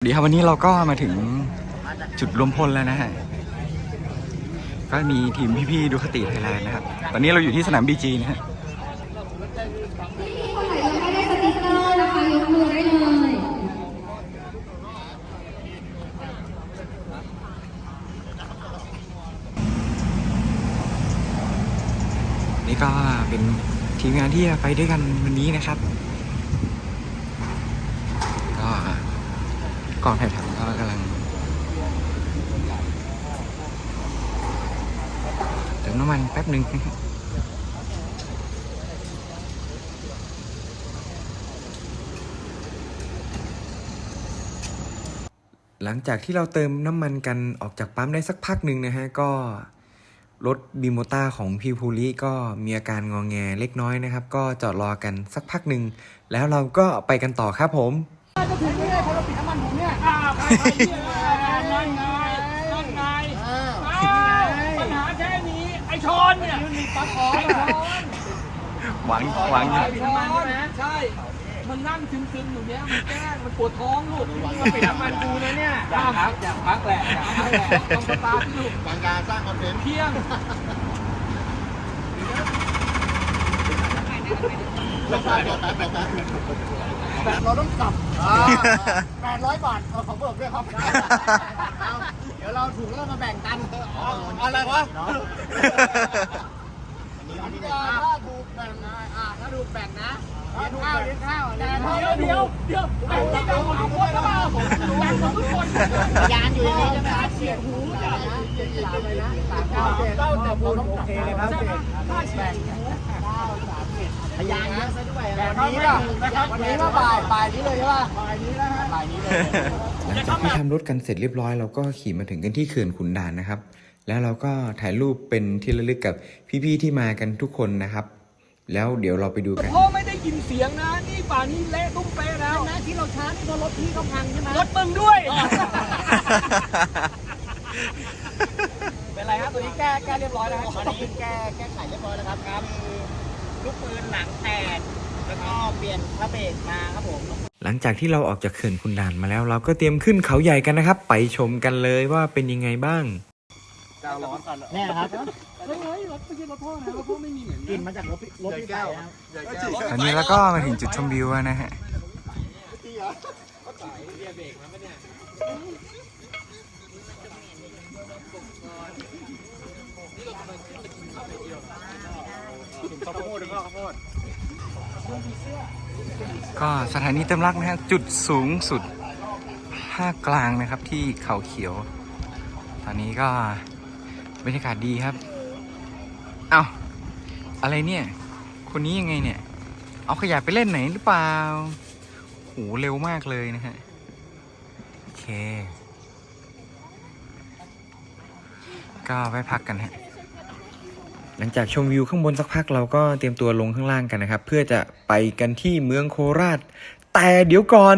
สวัสดีครับวันนี้เราก็มาถึงจุดรวมพลแล้วนะฮะก็มีทีมพี่ๆดูคติไทยแลนด์นะครับ ตอนนี้เราอยู่ที่สนามบีจีนะฮะคนไหนยังไม่ได้สติกเกอร์นะคะยกมือได้เลยนี่ก็เป็นทีมงานที่จะไปด้วยกันวันนี้นะครับ ก็ก่ อนถ่ายทำก็กำลังเติมน้ำมันแป๊บหนึ่งหลังจากที่เราเติมน้ำมันกันออกจากปั๊มได้สักพักหนึ่งนะฮะ ก็รถบีโมต้าของพี่ภูริก็มีอาการงองแงเล็กน้อยนะครับ ก็จอดรอกันสักพักหนึ่ง แล้วเราก็ไปกันต่อครับผม อ้าวใครใครเนี่ยนั่นไงนั่นไงอ้าวปัญหาแค่นี้ ไอ้ชอนเนี่ยปลาคอนหวังหวังอยู่ปิดน้ำมันใช่ไหมใช่มันนั่งซึมๆอยู่เนี้ยมันแกล้งมันปวดท้องลูกมันปิดน้ำมันกูนะเนี่ยอยากพักอยากพักแหละอยากพักแหละต้องสตาร์ทที่ลูกบางการสร้างคอนเทนต์เที่ยง เราต้องกลับแปดร้อยบาทเอาของเบิกด้วยครับเอาเดี๋ยวเราถูกแล้วเรามาแบ่งกันอะไรวะอันนี้ถ้าถูกแบ่งนะอ่าถ้าถูกแบ่งนะเลี้ยงข้าวเลี้ยงข้าวแต่ถ้าเดี๋ยวเดี๋ยวเดี๋ยวไอ้ที่ดังกว่าทุกคนหรือเปล่าดังกว่าทุกคนยานอยู่อย่างนี้ใช่ไหมเสียงหูอย่านะสามเลยนะสามเก้าเจ็ดเก้าแต่พูดโอเคเลยครับแบ่ง พยานเยอะซะด้วยแบบนี้ป่ะวันนี้ว่าบ่ายบ่ายนี้เลยใช่ป่ะบ่ายนี้นะฮะบ่ายนี้เลยหลังจากที่ทำรถกันเสร็จเรียบร้อยเราก็ขี่มาถึงกันที่เขื่อนขุนด่านนะครับ แล้วเราก็ถ่ายรูปเป็นที่ระลึกกับพี่ๆที่มากันทุกคนนะครับ แล้วเดี๋ยวเราไปดูกันพ่อไม่ได้ยินเสียงนะ นี่ป่านนี้เละตุ้มเป๊ะแล้วนะที่เราช้านี่เพราะรถพี่เขาพังใช่ไหมรถมึงด้วยเป็นไรครับตัวนี้แก้แก้เรียบร้อยแล้วตอนนี้แก้แก้ไขเรียบร้อยแล้วครับครับ ลูกปืนหนังแตกแล้วก็เปลี่ยนพระเบรกมาครับผม หลังจากที่เราออกจากเขื่อนขุนด่านมาแล้ว เราก็เตรียมขึ้นเขาใหญ่กันนะครับ ไปชมกันเลยว่าเป็นยังไงบ้างนี่นะครับเฮ้ยเฮ้ยรถไม่ใช่รถพ่อนะรถพ่อไม่มีเหมือนกลิ่นมาจากรถพี่รถพี่ไก่ครับตอนนี้เราก็มาถึงจุดชมวิวแล้วนะฮะ ข้าวโพดข้าวโพด ก็สถานีเติมรักนะฮะจุดสูงสุดภาคกลางนะครับที่เขาเขียว ตอนนี้ก็บรรยากาศดีครับ เอา้าอะไรเนี่ย คนนี้ยังไงเนี่ย เอาขยะไปเล่นไหนหรือเปล่าโหเร็วมากเลยนะฮะโอเค ก็ไปพักกันฮะ หลังจากชมวิวข้างบนสักพักเราก็เตรียมตัวลงข้างล่างกันนะครับ เพื่อจะไปกันที่เมืองโคราช แต่เดี๋ยวก่อน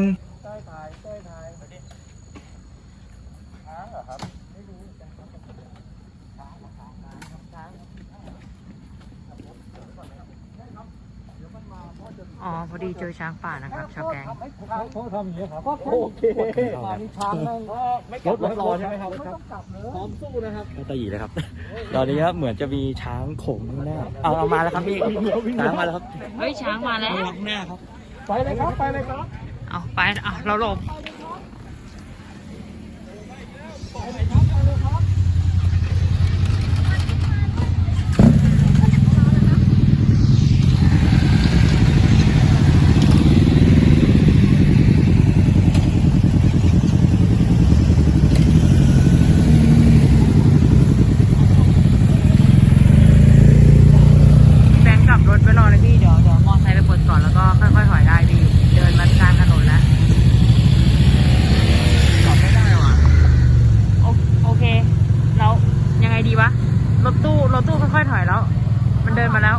อ๋อพอดีเจอช้างป่านะครับชาวแกงเขาทำอย่างนี้ครับโอเคมาที่ช้างนั่งไม่กลับรถรอใช่ไหมครับพร้อมสู้นะครับตะหยีเลยครับตอนนี้ครับเหมือนจะมีช้างโขงข้างหน้าเอาเอามาแล้วครับพี่ช้างมาแล้วครับเฮ้ยช้างมาแล้วข้างหน้าครับไปเลยครับไปเลยครับเอาไปเอาเราหลบ ถตู้รถตู้ค่อยๆถอยแล้ว มันเดินมาแล้ว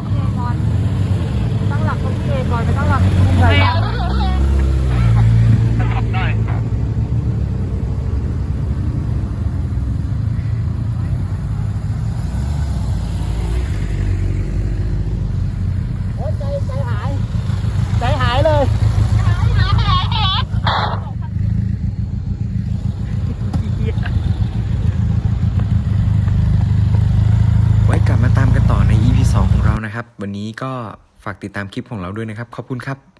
ตั้งหลักต้องเกก่อนไปตั้งหลักโอยใจใจหาย ใจหายเลย วันนี้ก็ฝากติดตามคลิปของเราด้วยนะครับ ขอบคุณครับ